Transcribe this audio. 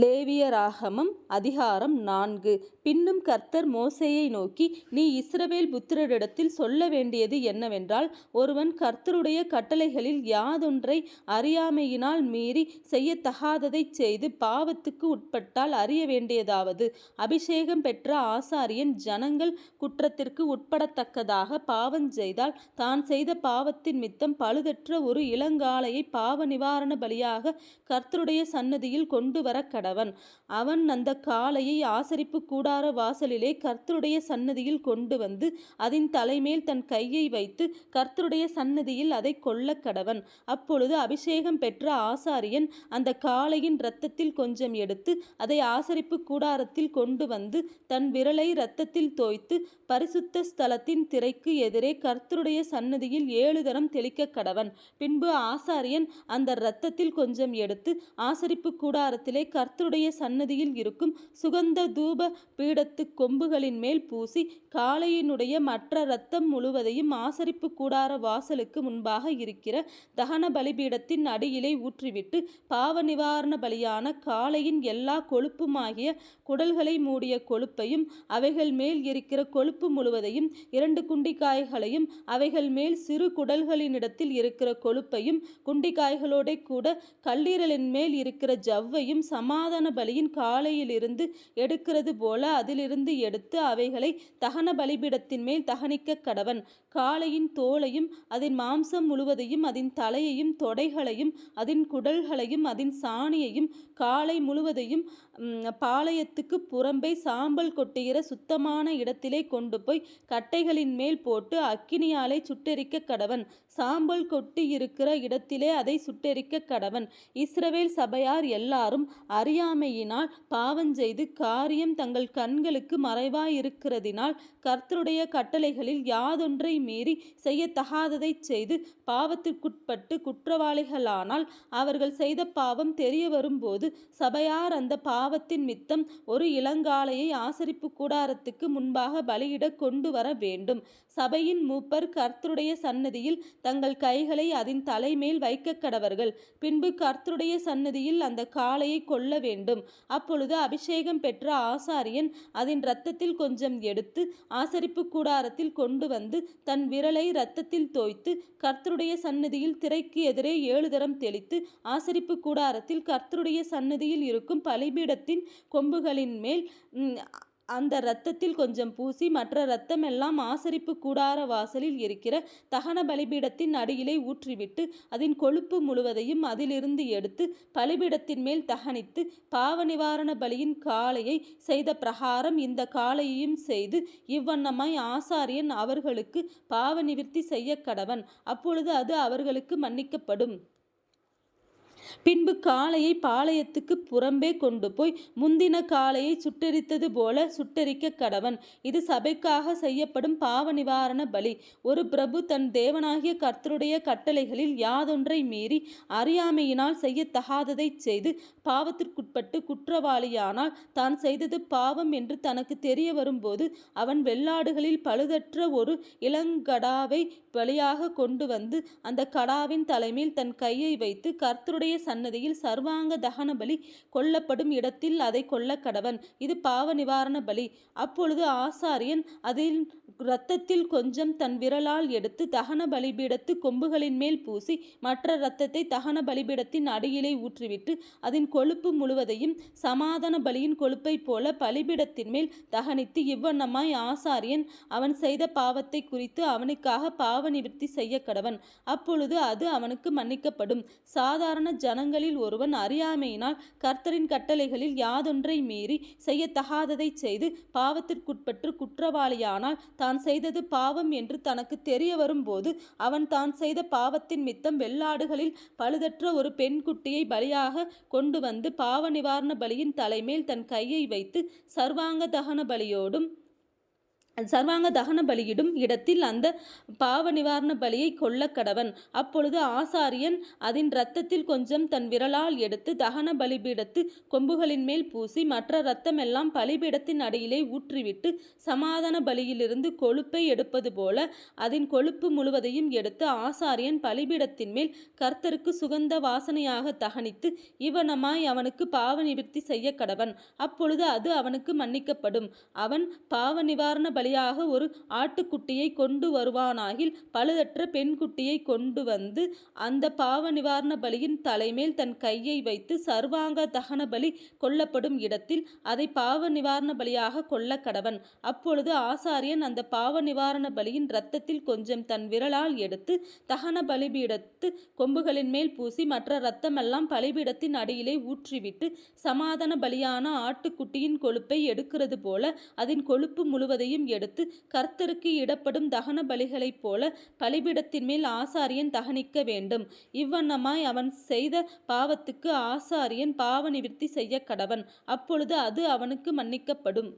லேவியராகமம் அதிகாரம் நான்கு. பின்னும் கர்த்தர் மோசேயை நோக்கி நீ இஸ்ரவேல் புத்திரரிடத்தில் சொல்ல வேண்டியது என்னவென்றால் ஒருவன் கர்த்தருடைய கட்டளைகளில் யாதொன்றை அறியாமையினால் மீறி செய்யத்தகாததைச் செய்து பாவத்துக்கு உட்பட்டால் அறிய வேண்டியதாவது. அபிஷேகம் பெற்ற ஆசாரியன் ஜனங்கள் குற்றத்திற்கு உட்படத்தக்கதாக பாவம் செய்தால் தான் செய்த பாவத்தின் மித்தம் பழுதற்ற ஒரு இளங்காலையை பாவ நிவாரண பலியாக கர்த்தருடைய சன்னதியில் கொண்டு வர கடவன் அவன் அந்த காளையை ஆசரிப்பு கூடார வாசலிலே கர்த்தருடைய சன்னதியில் கொண்டு வந்து அதன் தலைமேல் தன் கையை வைத்து கர்த்தருடைய சன்னதியில் அதை கொல்ல கடவன் அப்பொழுது அபிஷேகம் பெற்ற ஆசாரியன் அந்த காளையின் இரத்தத்தில் கொஞ்சம் எடுத்து அதை ஆசரிப்பு கூடாரத்தில் கொண்டு வந்து தன் விரலை இரத்தத்தில் தோய்த்து பரிசுத்த ஸ்தலத்தின் திரைக்கு எதிரே கர்த்தருடைய சன்னதியில் ஏழு தரம் தெளிக்க கடவன் பின்பு ஆசாரியன் அந்த இரத்தத்தில் கொஞ்சம் எடுத்து ஆசரிப்பு கூடாரத்திலே கர் கர்த்தருடைய சன்னதியில் இருக்கும் சுகந்த தூப பீடத்து கொம்புகளின் மேல் பூசி காளையினுடைய மற்ற இரத்தம் முழுவதையும் ஆசரிப்பு கூடார வாசலுக்கு முன்பாக இருக்கிற தகன பலிபீடத்தின் அடியிலே ஊற்றிவிட்டு பாவ நிவாரண பலியான காளையின் எல்லா கொழுப்புமாகிய குடல்களை மூடிய கொழுப்பையும் அவைகள் மேல் இருக்கிற கொழுப்பு முழுவதையும் இரண்டு குண்டிக்காய்களையும் அவைகள் மேல் சிறு குடல்களினிடத்தில் இருக்கிற கொழுப்பையும் குண்டிக்காய்களோட கூட கல்லீரலின் மேல் இருக்கிற ஜவ்வையும் சம சமாதான பலியின் காலையிலிருந்து எடுக்கிறது போல அதிலிருந்து எடுத்து அவைகளை தகன பலிபீடத்தின் மேல் தகனிக்க கடவன். காளையின் தோலையும் அதன் மாம்சம் முழுவதையும் அதன் தலையையும் தொடைகளையும் அதன் குடல்களையும் அதன் சாணியையும் காளை முழுவதையும் பாளையத்துக்கு புறம்பே சாம்பல் கொட்டுகிற சுத்தமான இடத்திலே கொண்டு போய் கட்டைகளின் மேல் போட்டு அக்கினியாலே சுட்டெரிக்க கடவன். சாம்பல் கொட்டி இருக்கிற இடத்திலே அதை சுட்டெரிக்க கடவன். இஸ்ரவேல் சபையார் எல்லாரும் அறியாமையினால் பாவஞ்செய்து காரியம் தங்கள் கண்களுக்கு மறைவாயிருக்கிறதினால் கர்த்தருடைய கட்டளைகளில் யாதொன்றை மீறி செய்யத்தகாததை செய்து பாவத்திற்குட்பட்டு குற்றவாளிகளானால் அவர்கள் செய்த பாவம் தெரிய வரும்போது சபையார் அந்த பாவத்தின் மித்தம் ஒரு இளங்காளையை ஆசரிப்பு கூடாரத்துக்கு முன்பாக பலியிட கொண்டு வர வேண்டும். சபையின் மூப்பர் கர்த்தருடைய சன்னதியில் தங்கள் கைகளை அதன் தலைமேல் வைக்க கடவர்கள். பின்பு கர்த்தருடைய சன்னதியில் அந்த காளையை கொல்ல வேண்டும். அப்பொழுது அபிஷேகம் பெற்ற ஆசாரியன் அதன் இரத்தத்தில் கொஞ்சம் எடுத்து ஆசரிப்பு கூடாரத்தில் கொண்டு வந்து தன் விரலை இரத்தத்தில் தோய்த்து கர்த்தருடைய சன்னதியில் திரைக்கு எதிரே ஏழு தரம் தெளித்து ஆசரிப்பு கூடாரத்தில் கர்த்தருடைய சன்னதியில் இருக்கும் பலிபீடத்தின் கொம்புகளின் மேல் அந்த இரத்தத்தில் கொஞ்சம் பூசி மற்ற இரத்தமெல்லாம் ஆசரிப்பு கூடார வாசலில் இருக்கிற தகன பலிபீடத்தின் அடியிலே ஊற்றிவிட்டு அதன் கொழுப்பு முழுவதையும் அதிலிருந்து எடுத்து பலிபீடத்தின் மேல் தகனித்து பாவ நிவாரண பலியின் காளையை செய்த பிரகாரம் இந்த காளையையும் செய்து இவ்வண்ணமாய் ஆசாரியன் அவர்களுக்கு பாவ நிவிற்த்தி செய்ய கடவன் அப்பொழுது அது அவர்களுக்கு மன்னிக்கப்படும். பின்பு காளையை பாளையத்துக்கு புறம்பே கொண்டு போய் முந்தின காளையை சுட்டெரித்தது போல சுட்டெரிக்க கடவன். இது சபைக்காக செய்யப்படும் பாவ நிவாரண பலி. ஒரு பிரபு தன் தேவனாகிய கர்த்தருடைய கட்டளைகளில் யாதொன்றை மீறி அறியாமையினால் செய்யத்தகாததை செய்து பாவத்திற்குட்பட்டு குற்றவாளியானால் தான் செய்தது பாவம் என்று தனக்கு தெரிய வரும்போது அவன் வெள்ளாடுகளில் பழுதற்ற ஒரு இளங்கடாவை பலியாக கொண்டு வந்து அந்த கடாவின் தலைமையில் தன் கையை வைத்து கர்த்தருடைய சன்னதியில் சர்வாங்க தகன பலி கொல்லப்படும் இடத்தில் அதை கொல்ல கடவன். இது பாவ நிவாரண பலி. அப்பொழுது ஆசாரியன் அதில் இரத்தத்தில் கொஞ்சம் தன் விரலால் எடுத்து தகன பலிபீடத்து கொம்புகளின் மேல் பூசி மற்ற இரத்தத்தை தகன பலிபீடத்தின் அடியிலே ஊற்றிவிட்டு அதன் கொழுப்பு முழுவதையும் சமாதான பலியின் கொழுப்பைப் போல பலிபீடத்தின் மேல் தகனித்து இவ்வண்ணமாய் ஆசாரியன் அவன் செய்த பாவத்தை குறித்து அவனுக்காக பாவ நிவர்த்தி செய்ய கடவன். அப்பொழுது அது அவனுக்கு மன்னிக்கப்படும். சாதாரண ஜனங்களில் ஒருவன் அறியாமையினால் கர்த்தரின் கட்டளைகளில் யாதொன்றை மீறி செய்யத்தகாததை செய்து பாவத்திற்குட்பட்டு குற்றவாளியானால் தான் செய்தது பாவம் என்று தனக்கு தெரிய வரும்போது அவன் தான் செய்த பாவத்தின் மித்தம் வெள்ளாடுகளில் பழுதற்ற ஒரு பெண் குட்டியை பலியாக கொண்டு வந்து பாவ நிவாரண பலியின் தலைமேல் தன் கையை வைத்து சர்வாங்க தகன பலியோடும் சர்வாங்க தகன பலியிடும் இடத்தில் அந்த பாவ நிவாரண பலியை கொல்ல கடவன். அப்பொழுது ஆசாரியன் அதன் இரத்தத்தில் கொஞ்சம் தன் விரலால் எடுத்து தகன பலிபீடத்து கொம்புகளின் மேல் பூசி மற்ற இரத்தமெல்லாம் பலிபீடத்தின் அடியிலே ஊற்றிவிட்டு சமாதான பலியிலிருந்து கொழுப்பை எடுப்பது போல அதன் கொழுப்பு முழுவதையும் எடுத்து ஆசாரியன் பலிபீடத்தின் மேல் கர்த்தருக்கு சுகந்த வாசனையாக தகனித்து இவனமாய் அவனுக்கு பாவ நிவர்த்தி செய்ய கடவன். அப்பொழுது அது அவனுக்கு மன்னிக்கப்படும். அவன் பாவ நிவாரண பலியாக ஒரு ஆட்டுக்குட்டியை கொண்டு வருவானாகில் பழுதற்ற பெண் குட்டியை கொண்டு வந்து அந்த பாவ நிவாரண பலியின் தலைமேல் தன் கையை வைத்து சர்வாங்க தகன பலி கொல்லப்படும் இடத்தில் அதை பாவ நிவாரண பலியாக கொல்ல கடவன் அப்பொழுது ஆசாரியன் அந்த பாவ நிவாரண பலியின் இரத்தத்தில் கொஞ்சம் தன் விரலால் எடுத்து தகன பலிபீடத்து கொம்புகளின் மேல் பூசி மற்ற இரத்தமெல்லாம் பலிபீடத்தின் அடியிலே ஊற்றிவிட்டு சமாதான பலியான ஆட்டுக்குட்டியின் கொழுப்பை எடுக்கிறது போல அதன் கொழுப்பு முழுவதையும் எடுத்து கர்த்தருக்கு இடப்படும் தகன பலிகளைப் போல பலிபீடத்தின் மேல் ஆசாரியன் தகனிக்க வேண்டும். இவ்வண்ணமாய் அவன் செய்த பாவத்துக்கு ஆசாரியன் பாவ நிவிற்த்தி செய்ய கடவன். அப்பொழுது அது அவனுக்கு மன்னிக்கப்படும்.